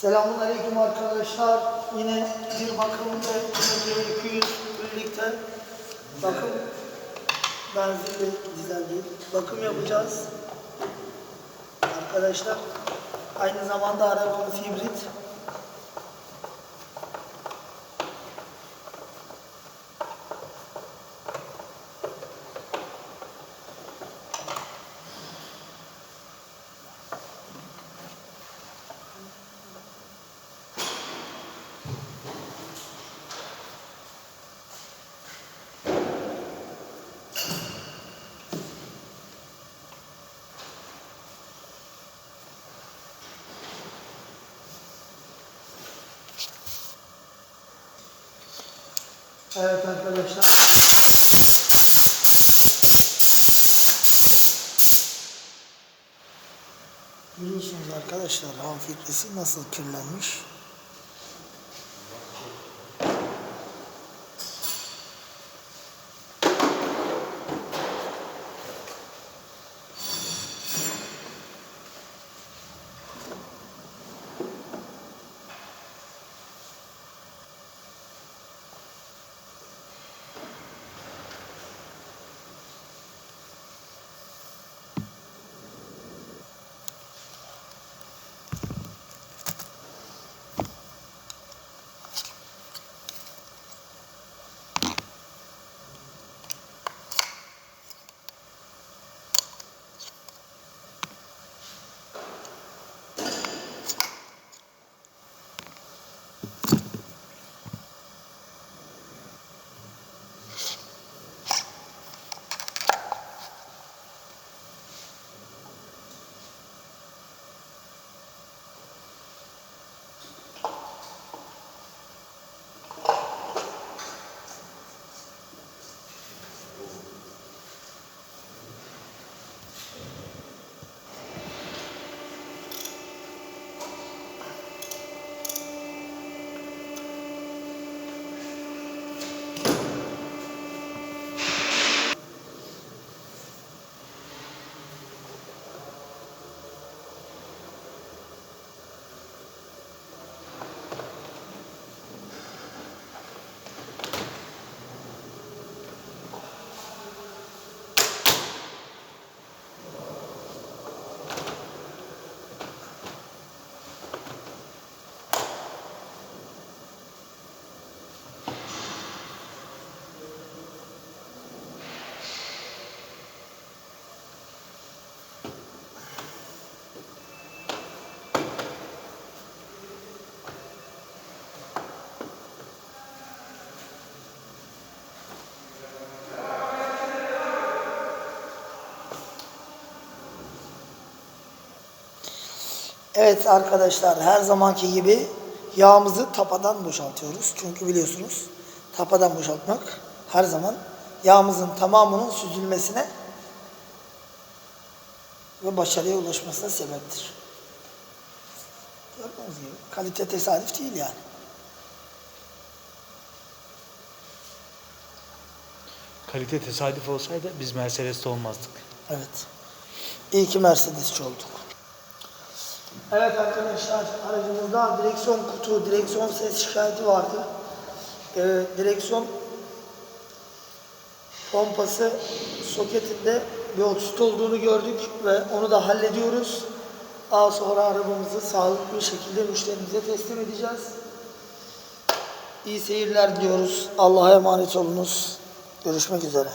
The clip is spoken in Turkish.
Selamun Aleyküm arkadaşlar. Yine bir bakım ve yine 200 birlikte bakım benzinli dizel değil. Bakım yapacağız. Arkadaşlar aynı zamanda arabamız hibrit. Evet arkadaşlar. Biliyorsunuz arkadaşlar hava filtresi nasıl kirlenmiş. Evet arkadaşlar her zamanki gibi yağımızı tapadan boşaltıyoruz. Çünkü biliyorsunuz tapadan boşaltmak her zaman yağımızın tamamının süzülmesine ve başarıya ulaşmasına sebeptir. Gördüğünüz gibi kalite tesadüf değil yani. Kalite tesadüf olsaydı biz Mercedes'te olmazdık. Evet. İyi ki Mercedesçi olduk. Evet arkadaşlar aracımızda direksiyon kutu, direksiyon ses şikayeti vardı. Ee, direksiyon pompası soketinde bir oksut olduğunu gördük ve onu da hallediyoruz. Daha sonra arabamızı sağlıklı bir şekilde müşterimize teslim edeceğiz. İyi seyirler diliyoruz. Allah'a emanet olunuz. Görüşmek üzere.